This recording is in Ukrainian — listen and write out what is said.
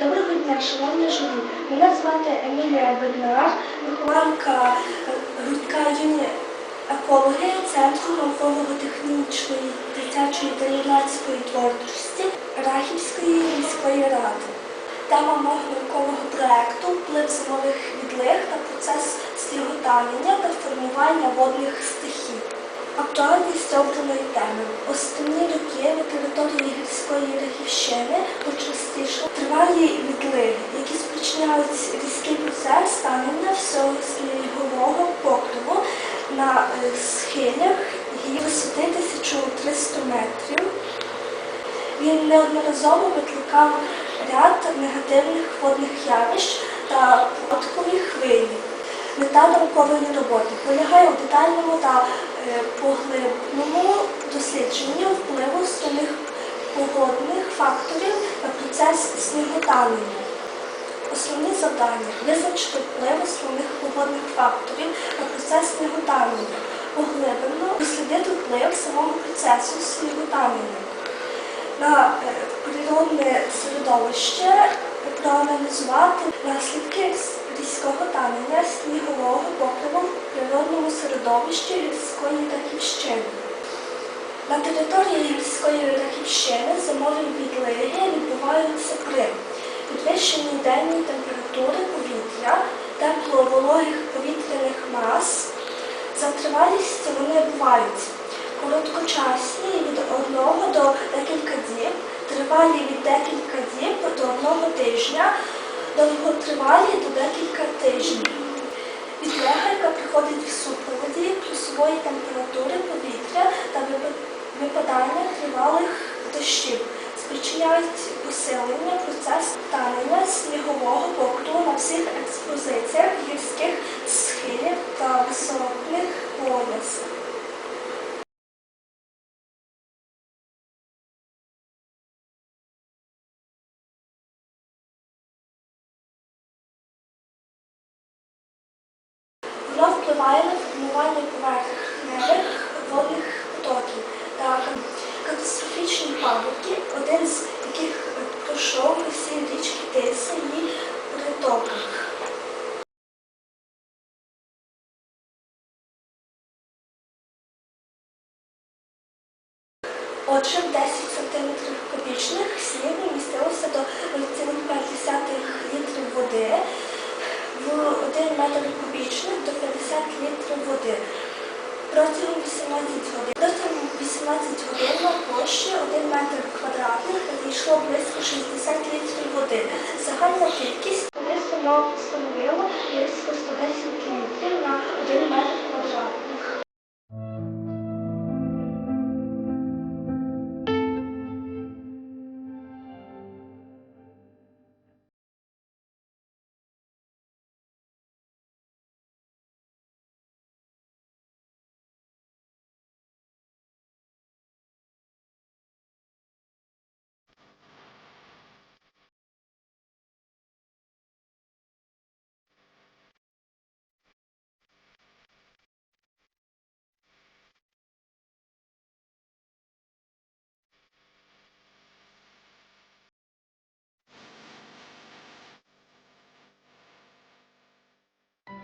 Доброго дня, шановні журі. Мене звати Емілія Беднар, вихованка гуртка юні екологи Центру науково-технічної дитячої та юнацької творчості Рахівської міської ради. Тема мого наукового проєкту вплив зимових відлиг на процес сніготанення та формування водних стихій. Актуальність обраної теми. Останні роки на території гірської Рахівщини які спричиняють різкий процес станення всього покриву на е, схилях гір висоти 1300 метрів. Він неодноразово викликав ряд негативних водних явищ та податкові хвилі. Мета наукової роботи полягає у детальному та е, поглибному дослідженні впливу самих погодних факторів на процес сніготанення. Основні завдання визначити вплив основних погодних факторів на процес сніготанення, поглиблено дослідити вплив самого процесу сніготанення на е, природне середовище, проаналізувати наслідки різкого танення снігового покриву в природному середовищі гірської Рахівщини. На території гірської Рахівщини зимові відлиги відбуваються при підвищенні денній температури повітря, тепло-вологих повітряних мас. За тривалістю вони бувають короткочасні від одного до декілька діб, тривалі від декілька діб до одного тижня, довготривалі до декілька тижнів. Відлега, яка приходить в супроводі плюсової температури повітря та випадання тривалих дощів, спричиняють посилення процесу танення снігового покриву на всіх експозиціях гірських схилів та висотних поясах. Воно впливає на формування Отже, в 10 см кубічних снігу містилося до 0,5 літрів води, в 1 метр кубічних до 50 літрів води. Протягом 18 годин. Протягом 18 годин на площі 1 метр квадратних надійшло близько 60 літрів води. Загальна кількість становила близько 110 літрів на 1 метр квадратних.